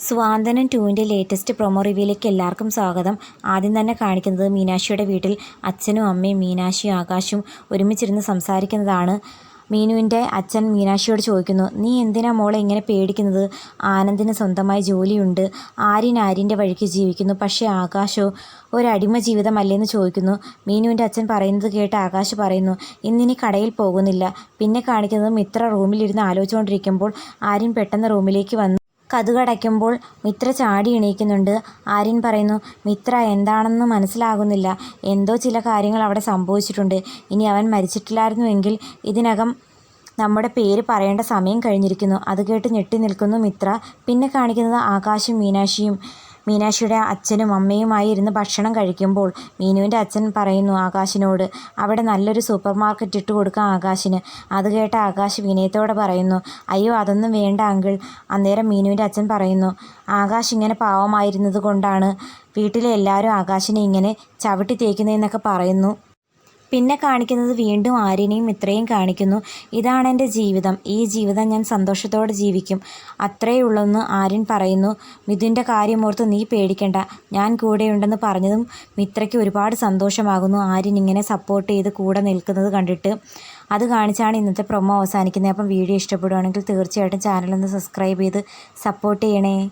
സ്വാന്തനം ടൂവിന്റെ latest promo റിവ്യൂയിലേക്ക് എല്ലാവർക്കും സ്വാഗതം. ആദ്യം തന്നെ കാണിക്കുന്നത് മീനാക്ഷിയുടെ വീട്ടിൽ അച്ഛനും അമ്മയും മീനാക്ഷിയും ആകാശും ഒരുമിച്ചിരുന്ന് സംസാരിക്കുന്നതാണ്. മീനുവിന്റെ അച്ഛൻ മീനാക്ഷിയോട് ചോദിക്കുന്നു നീ എന്തിനാ മോളെ ഇങ്ങനെ പേടിക്കുന്നത്? ആനന്ദിന് സ്വന്തമായി ജോലിയുണ്ട്. ആര്യൻ ആര്യന്റെ വഴിക്ക് ജീവിക്കുന്നു. പക്ഷേ ആകാശോ ഒരടിമ ജീവിതമല്ലേന്ന് ചോദിക്കുന്നു. മീനുവിന്റെ അച്ഛൻ പറയുന്നത് കേട്ട് ആകാശ് പറയുന്നു ഇന്നിനി കടയിൽ പോകുന്നില്ല. പിന്നെ കാണിക്കുന്നത് മിത്ര റൂമിലിരുന്ന് ആലോചിച്ചുകൊണ്ടിരിക്കുമ്പോൾ ആര്യൻ പെട്ടെന്ന് റൂമിലേക്ക് വന്നു കതുകടയ്ക്കുമ്പോൾ മിത്ര ചാടി എണീക്കുന്നുണ്ട്. ആര്യൻ പറയുന്നു മിത്ര എന്താണെന്ന് മനസ്സിലാകുന്നില്ല. എന്തോ ചില കാര്യങ്ങൾ അവിടെ സംഭവിച്ചിട്ടുണ്ട്. ഇനി അവൻ മരിച്ചിട്ടില്ലായിരുന്നുവെങ്കിൽ ഇതിനകം നമ്മുടെ പേര് പറയേണ്ട സമയം കഴിഞ്ഞിരിക്കുന്നു. അത് കേട്ട് ഞെട്ടി നിൽക്കുന്നു മിത്ര. പിന്നെ കാണിക്കുന്നത് ആകാശും മീനാക്ഷിയും. മീനാക്ഷിയുടെ അച്ഛനും അമ്മയുമായി ഇരുന്ന് ഭക്ഷണം കഴിക്കുമ്പോൾ മീനുവിന്റെ അച്ഛൻ പറയുന്നു ആകാശിനോട് അവിടെ നല്ലൊരു സൂപ്പർ മാർക്കറ്റ് ഇട്ട് കൊടുക്കാം ആകാശിന്. അത് കേട്ട ആകാശ് വിനയത്തോടെ പറയുന്നു അയ്യോ അതൊന്നും വേണ്ട അങ്കിൾ അന്നേരം മീനുവിന്റെ അച്ഛൻ പറയുന്നു ആകാശ് ഇങ്ങനെ പാവമായിരുന്നത് കൊണ്ടാണ് വീട്ടിലെ എല്ലാവരും ആകാശിനെ ഇങ്ങനെ ചവിട്ടി തേക്കുന്നതെന്നൊക്കെ പറയുന്നു. പിന്നെ കാണിക്കുന്നത് വീണ്ടും ആര്യനെയും ഇത്രയും കാണിക്കുന്നു. ഇതാണ് എന്റെ ജീവിതം. ഈ ജീവിതം ഞാൻ സന്തോഷത്തോടെ ജീവിക്കും. അത്രയേ ഉള്ളെന്ന് ആര്യൻ പറയുന്നു. മിഥുന്റെ കാര്യമോർത്ത് നീ പേടിക്കണ്ട. ഞാൻ കൂടെയുണ്ടെന്ന് പറഞ്ഞതും മിത്രയ്ക്ക് ഒരുപാട് സന്തോഷമാകുന്നു. ആര്യൻ ഇങ്ങനെ സപ്പോർട്ട് ചെയ്ത് കൂടെ നിൽക്കുന്നത് കണ്ടിട്ട് അത് കാണിച്ചാണ് ഇന്നത്തെ പ്രൊമോ അവസാനിക്കുന്നത്. അപ്പം വീഡിയോ ഇഷ്ടപ്പെടുകയാണെങ്കിൽ തീർച്ചയായിട്ടും ചാനലൊന്ന് സബ്സ്ക്രൈബ് ചെയ്ത് സപ്പോർട്ട് ചെയ്യണേ.